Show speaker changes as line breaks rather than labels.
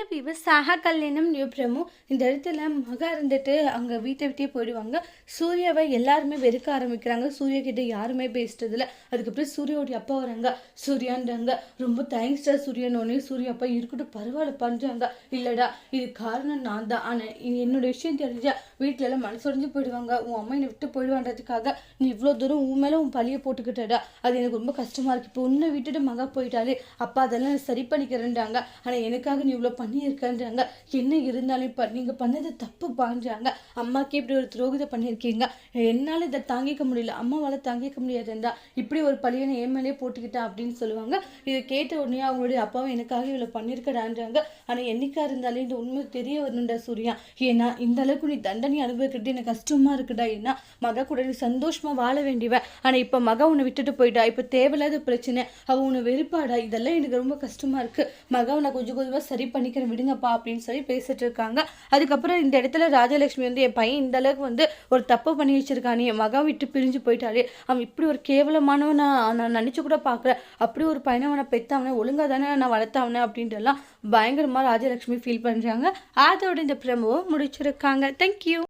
சாகா கல்யாணம் நியூ பிரமு இந்த இடத்துல மகா இருந்துட்டு அங்கே வீட்டை விட்டே போயிடுவாங்க. சூர்யாவை எல்லாருமே வெறுக்க ஆரம்பிக்கிறாங்க. சூர்யா கிட்ட யாருமே பேசுறதில்ல. அதுக்கப்புறம் சூர்யாவுடைய அப்பா வராங்க. சூர்யான்றாங்க. ரொம்ப தேங்க்ஸ்டா சூர்யானோடனே சூர்யா அப்பா இருக்கட்டும் பரவாயில்ல பண்றாங்க. இல்லடா இது காரணம் நான் தான். ஆனால் என்னோட விஷயம் தெரிஞ்சா வீட்டில எல்லாம் மனசுடைஞ்சு போயிடுவாங்க. உன் அம்மா என்னை விட்டு போயிடுவான்றதுக்காக நீ இவ்வளோ தூரம் உன் மேலே உன் பழியை போட்டுக்கிட்டடா. அது எனக்கு ரொம்ப கஷ்டமா இருக்கு. இப்போ உன்னை விட்டுட்டு மகா போயிட்டாலே அப்பா அதெல்லாம் சரி பண்ணிக்கிறேன்றாங்க. ஆனால் எனக்காக நீ இவ்வளோ பண்ணியிருக்கன்றாங்க. என்ன இருந்தாலும் இப்போ நீங்கள் பண்ணது தப்பு பாஞ்சாங்க அம்மாக்கு இப்படி ஒரு துரோகத்தை பண்ணியிருக்கீங்க. என்னால் இதை தாங்கிக்க முடியல. அம்மாவால் தாங்கிக்க முடியாதுன்றா. இப்படி ஒரு பழியனை என் மேலே போட்டுக்கிட்டா அப்படின்னு சொல்லுவாங்க. இதை கேட்ட உடனே அவங்களுடைய அப்பாவும் எனக்காக இவ்வளோ பண்ணியிருக்கடான்றாங்க. ஆனால் என்னைக்கா இருந்தாலும் இந்த உண்மை தெரிய வரணும்டா சூர்யா. ஏன்னா இந்த அளவுக்கு நீ தண்டனை அனுபவிக்கிறது எனக்கு கஷ்டமா இருக்குடா. ஏன்னா மக கூட நீ சந்தோஷமாக வாழ வேண்டியவ. ஆனால் இப்போ மக உன்னை விட்டுட்டு போயிட்டா. இப்போ தேவையில்லாத பிரச்சனை. அவள் உன்னை வெறுப்பாடா. இதெல்லாம் எனக்கு ரொம்ப கஷ்டமாக இருக்கு. மக உன்னை கொஞ்சம் கொஞ்சமாக சரி சீக்கிரம் விடுங்கப்பா அப்படின்னு சொல்லி பேசிட்டு இருக்காங்க. அதுக்கப்புறம் இந்த இடத்துல ராஜலட்சுமி வந்து என் பையன் இந்த அளவுக்கு வந்து ஒரு தப்பு பண்ணி வச்சிருக்கானே என் மகன் விட்டு பிரிஞ்சு போயிட்டாலே அவன் இப்படி ஒரு கேவலமானவன் நான் நினச்சி கூட பார்க்கல. அப்படி ஒரு பையனை அவனை பெத்தவனே ஒழுங்கா தானே நான் வளர்த்தவனே அப்படின்ட்டு எல்லாம் பயங்கரமாக ராஜலட்சுமி ஃபீல் பண்ணுறாங்க அதோட இந்த ப்ரமோ முடிச்சிருக்காங்க. தேங்க்யூ